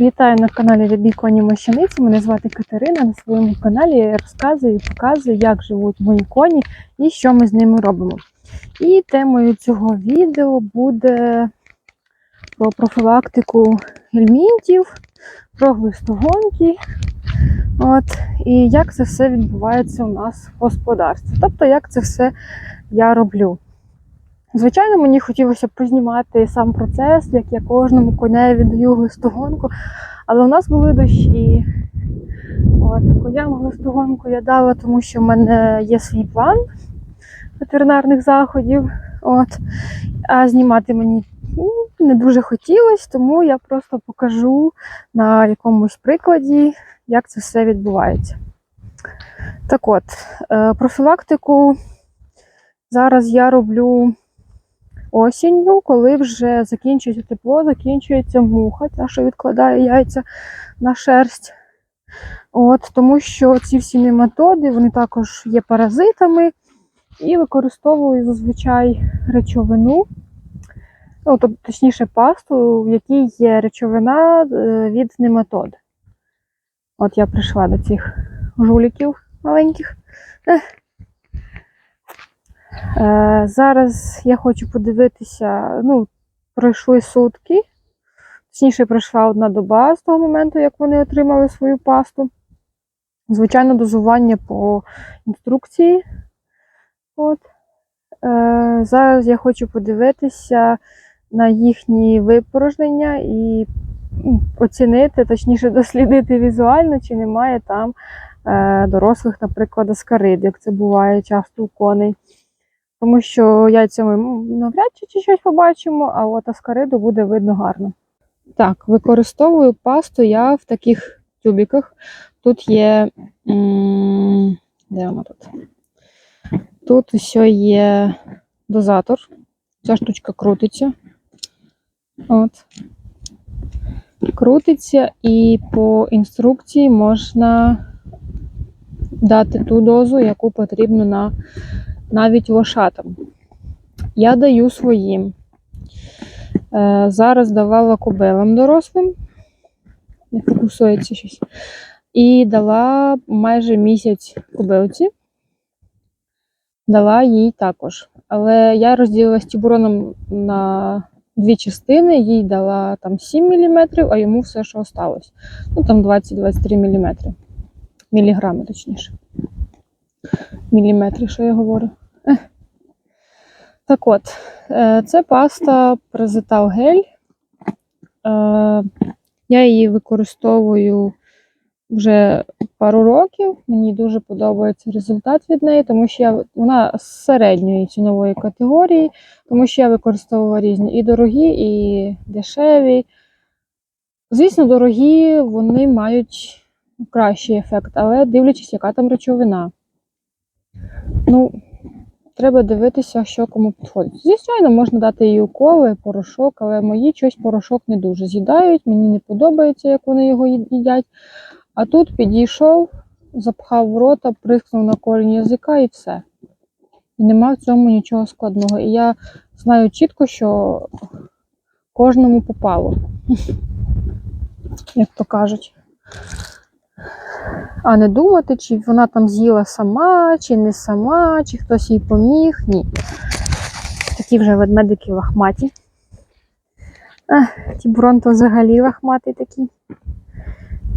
Вітаю на каналі Рябі Коні Мощаниці. Мене звати Катерина. На своєму каналі я розказую і показую, як живуть мої коні і що ми з ними робимо. І темою цього відео буде про профілактику гельмінтів, про глистогонки. От, і як це все відбувається у нас в господарстві. Тобто, як це все я роблю. Звичайно, мені хотілося познімати сам процес, як я кожному коневі даю глистогонку, але у нас були дощі. От, коням глистогонку я дала, тому що в мене є свій план ветеринарних заходів. От. А знімати мені ну, не дуже хотілося, тому я просто покажу на якомусь прикладі, як це все відбувається. Так от, е, профілактику зараз я роблю осінню, коли вже закінчується тепло, закінчується муха, та, що відкладає яйця на шерсть. От, Тому що ці всі нематоди, вони також є паразитами і використовую зазвичай речовину, ну, тобто, точніше, пасту, в якій є речовина е, від нематод. От я прийшла до цих жуліків маленьких. Е, Зараз я хочу подивитися, ну, пройшли сутки. Точніше, пройшла одна доба з того моменту, як вони отримали свою пасту. Звичайно, дозування по інструкції. От. Е, Зараз я хочу подивитися на їхні випорожнення і оцінити, точніше, дослідити візуально, чи немає там е, дорослих, наприклад, аскарид, як це буває часто у коней. Тому що яйця ми навряд чи чи щось побачимо, а от аскариду буде видно гарно. Так, використовую пасту я в таких тюбіках. Тут є. Де вона тут? Тут ще є дозатор. Ця штучка крутиться. От. Крутиться, і по інструкції можна дати ту дозу, яку потрібно на навіть лошатам. Я даю своїм. Е, зараз давала кобилам дорослим. Не фокусується щось. І дала майже місяць кобилці. Дала їй також. Але я розділила з тібуроном на дві частини, їй дала там 7 мм, а йому все, що осталось. Ну там 20-23 мм. Міліграми, точніше. Міліметри, що я говорю. Так от, е, це паста Презитал гель. Е, Я її використовую вже пару років. Мені дуже подобається результат від неї, тому що я, вона з середньої цінової категорії, тому що я використовувала різні і дорогі, і дешеві. Звісно, дорогі вони мають кращий ефект, але дивлячись, яка там речовина. Ну, треба дивитися, що кому підходить. Звичайно, можна дати їй уколи, порошок, але мої щось порошок не дуже з'їдають, мені не подобається, як вони його їдять. А тут підійшов, запхав в рота, прискнув на корінь язика і все. І нема в цьому нічого складного. І я знаю чітко, що кожному попало, як то кажуть. А не думати, чи вона там з'їла сама, чи не сама, чи хтось їй поміг. Ні. Такі вже ведмедики лахматі. Тібурон то взагалі лахматий такий.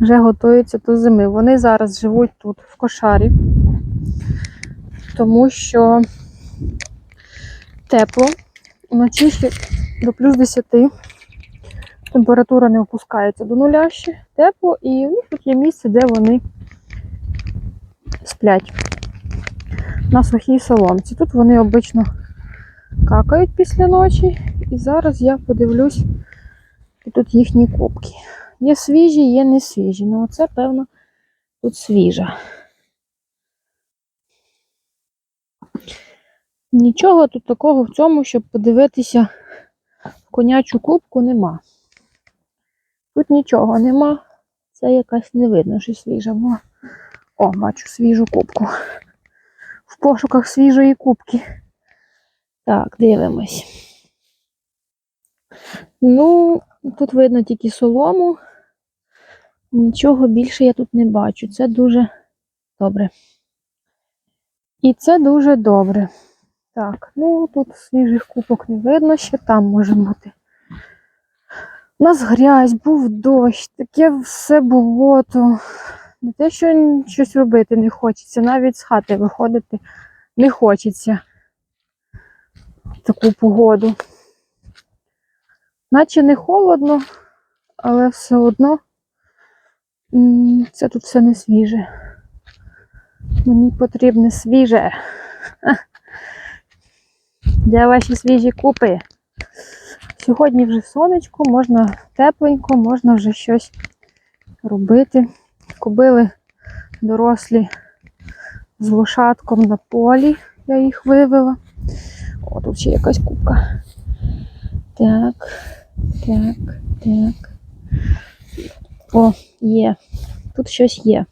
Вже готуються до зими. Вони зараз живуть тут, в кошарі, тому що тепло. Вночі ще до плюс 10. Температура не опускається до нуля ще. Тепло, і у них тут є місце, де вони сплять на сухій соломці. Тут вони обично какають після ночі. І зараз я подивлюсь, і тут їхні кубки. Є свіжі, є не свіжі. Ну, оце, певно, тут свіжа. Нічого тут такого в цьому, щоб подивитися в конячу кубку, нема. Тут нічого нема. Це якась не видно, що свіжа була. О, бачу свіжу кубку. В пошуках свіжої кубки. Так, дивимось. Ну, тут видно тільки солому. Нічого більше я тут не бачу. Це дуже добре. І це дуже добре. Так, ну тут свіжих купок не видно, ще там може бути. У нас грязь, був дощ, таке все болото. Не те, що щось робити не хочеться, навіть з хати виходити не хочеться в таку погоду. Наче не холодно, але все одно це тут все не свіже. Мені потрібне свіже. Де ваші свіжі купи? Сьогодні вже сонечко, можна тепленько, можна вже щось робити. Кобили дорослі з лошадком на полі. Я їх вивела. О, тут ще якась кубка. Так, так, так. О, є. Тут щось є.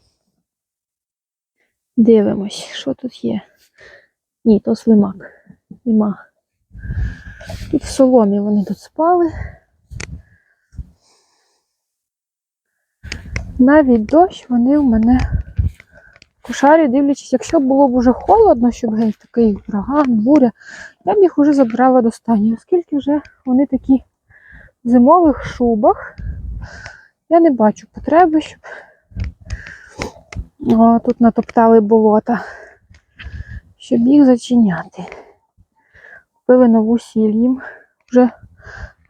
Дивимось, що тут є. Ні, то слимак. Нема. Тут в соломі вони тут спали. Навіть дощ вони в мене в кошарі, дивлячись, якщо було б уже холодно, щоб геть такий ураган, буря, я б їх уже забрала до стані, оскільки вже вони такі в зимових шубах. Я не бачу потреби, щоб О, тут натоптали болота, щоб їх зачиняти. Купили нову сіль їм вже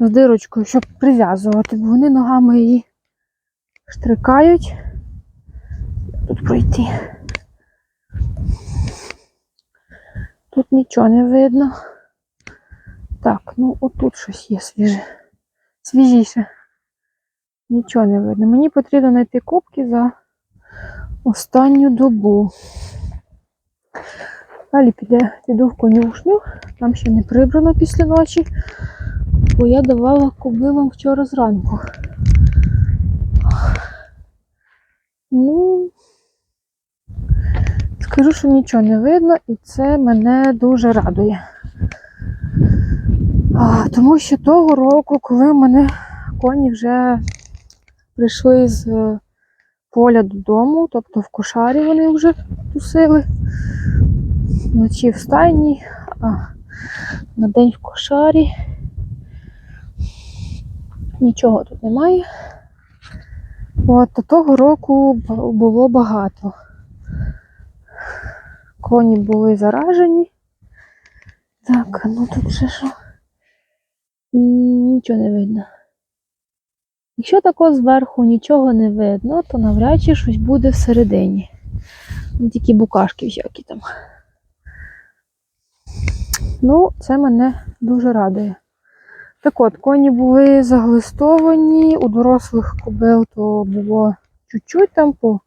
з дирочкою, щоб прив'язувати, бо вони ногами її штрикають. Тут пройти. Тут нічого не видно. Так, ну отут щось є свіже. Свіжіше. Нічого не видно. Мені потрібно знайти кубки за останню добу. Далі піде, піду в конюшню. Там ще не прибрано після ночі, бо я давала кобилам вчора зранку. Ну, скажу, що нічого не видно, і це мене дуже радує. А, тому що того року, коли в мене коні вже прийшли з е, поля додому, тобто в кошарі вони вже тусили, вночі в стайні, а на день в кошарі. Нічого тут немає. От, то того року було багато. Коні були заражені. Так, ну тут ще що? Нічого не видно. Якщо тако зверху нічого не видно, то навряд чи щось буде всередині. Ну, Тільки букашки всякі там. Ну, це мене дуже радує. Так от, коні були заглистовані, у дорослих кобил то було чуть-чуть там по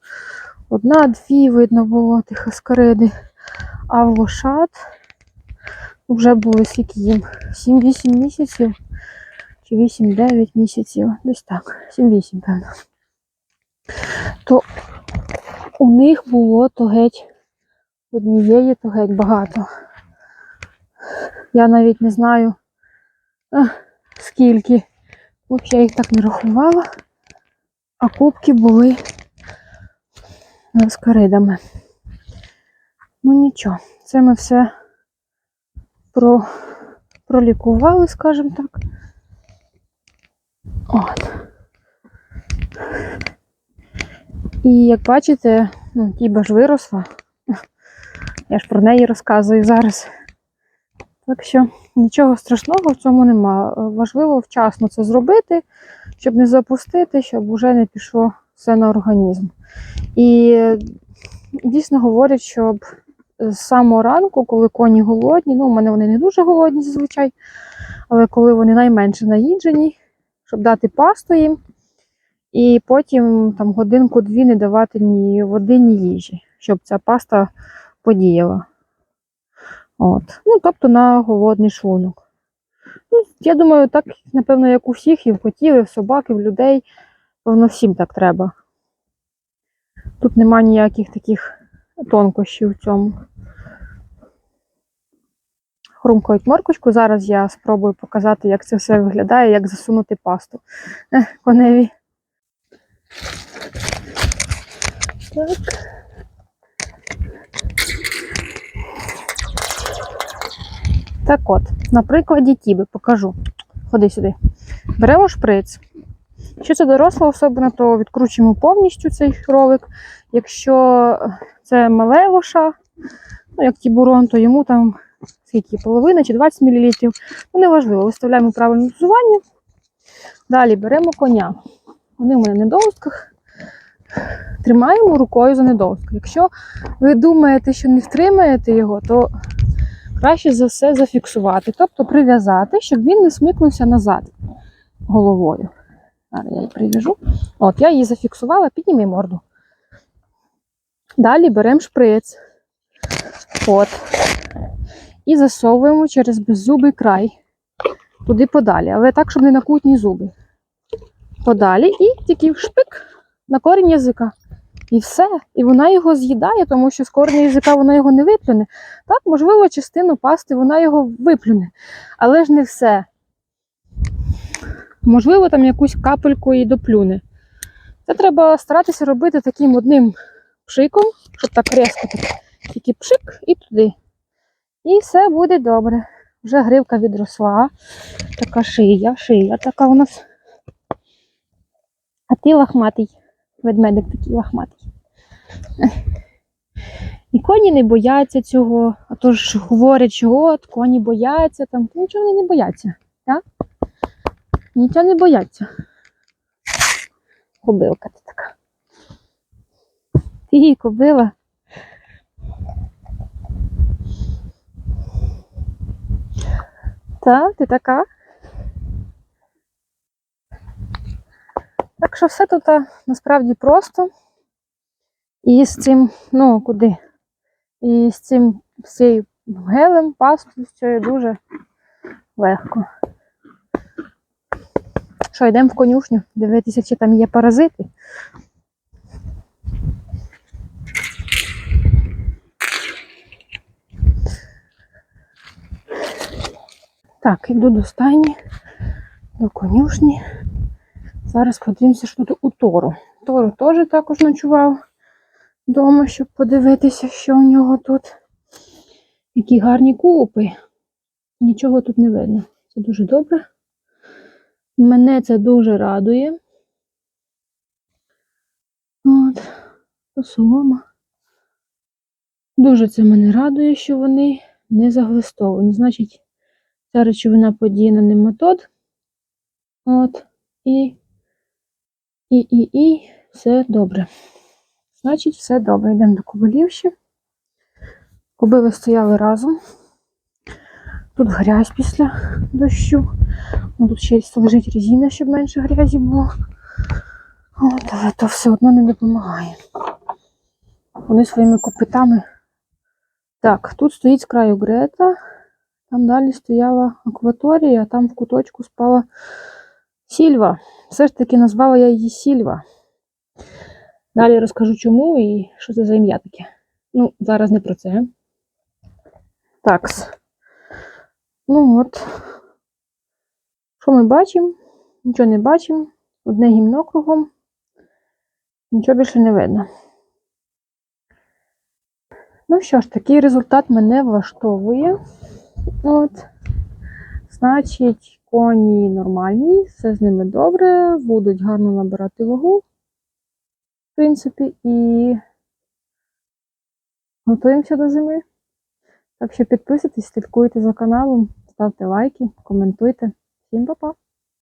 одна-дві, видно було тих аскариди. А в лошад вже були скільки їм? 7-8 місяців чи 8-9 місяців, десь так, 7-8, певно. То у них було то геть однієї, то геть багато. Я навіть не знаю, скільки. Взагалі я їх так не рахувала, а кубки були з каридами. Ну нічого, це ми все про, пролікували, скажімо так. От. І як бачите, ну, Тіба ж виросла. Я ж про неї розказую зараз. Так що нічого страшного в цьому нема. Важливо вчасно це зробити, щоб не запустити, щоб уже не пішло все на організм. І дійсно говорять, щоб з самого ранку, коли коні голодні, ну, у мене вони не дуже голодні зазвичай, але коли вони найменше наїджені, щоб дати пасту їм, і потім там годинку-дві не давати ні води, ні їжі, щоб ця паста подіяла. От. Ну, тобто на голодний шлунок. Ну, я думаю, так, напевно, як у всіх, і в котів, і в собак, і в людей. Певно, всім так треба. Тут нема ніяких таких тонкощів в цьому. Хрумкають моркочку. Зараз я спробую показати, як це все виглядає, як засунути пасту коневі. Так. Так от, на прикладі тіби покажу. Ходи сюди. Беремо шприц. Якщо це доросла особина, то відкручуємо повністю цей ролик. Якщо це мале лоша, ну як тібурон, то йому там скільки половина чи 20 мл. Ну, неважливо, виставляємо правильне дозування. Далі беремо коня. Вони в мене недовстках. Тримаємо рукою за недовсток. Якщо ви думаєте, що не втримаєте його, то краще за все зафіксувати, тобто прив'язати, щоб він не смикнувся назад головою. Зараз я її прив'яжу. От, я її зафіксувала, підніми морду. Далі беремо шприц. От. І засовуємо через беззубий край. Туди подалі, але так, щоб не на кутні зуби. Подалі і тільки шпик на корінь язика. І все. І вона його з'їдає, тому що з корня язика вона його не виплюне. Так, можливо, частину пасти вона його виплюне. Але ж не все. Можливо, там якусь капельку і доплюне. Це треба старатися робити таким одним пшиком, щоб так різко тільки пшик і туди. І все буде добре. Вже гривка відросла. Така шия, шия така у нас. А ти лахматий. Ведмедик такий лахматий. Коні не бояться цього, а то ж говорять, що от коні бояться, там нічого вони не бояться. Так? Нічого не бояться. Кобилка ти така. Ти кобила. Так, ти така. Так що все тут насправді просто. І з цим, ну, куди? І з цим з цією гелем, пастою, дуже легко. Що, йдемо в конюшню, дивитися, чи там є паразити. Так, іду до стайні, до конюшні. Зараз подивимося, що тут у Тору. Тору теж також ночував вдома, щоб подивитися, що у нього тут. Які гарні купи. Нічого тут не видно. Це дуже добре. Мене це дуже радує. От, солома. Дуже це мене радує, що вони не заглистовані. Значить, ця речовина подіє на нематод. От, і, і, і, і, все добре. Значить, все добре. Йдемо до кобилів ще. Кобили стояли разом. Тут грязь після дощу. Ну, Тут ще лежить резина, щоб менше грязі було. От, але то все одно не допомагає. Вони своїми копитами. Так, тут стоїть з краю Грета. Там далі стояла акваторія, а там в куточку спала Сільва. Все ж таки назвала я її Сільва. Далі розкажу чому і що це за ім'я таке. Ну, зараз не про це. Такс. Ну от. Що ми бачимо? Нічого не бачимо. Одне гімно кругом. Нічого більше не видно. Ну що ж, такий результат мене влаштовує. От. Значить, коні нормальні, все з ними добре, будуть гарно набирати вагу, в принципі, і готуємося до зими. Так що підписуйтесь, слідкуйте за каналом, ставте лайки, коментуйте. Всім па-па!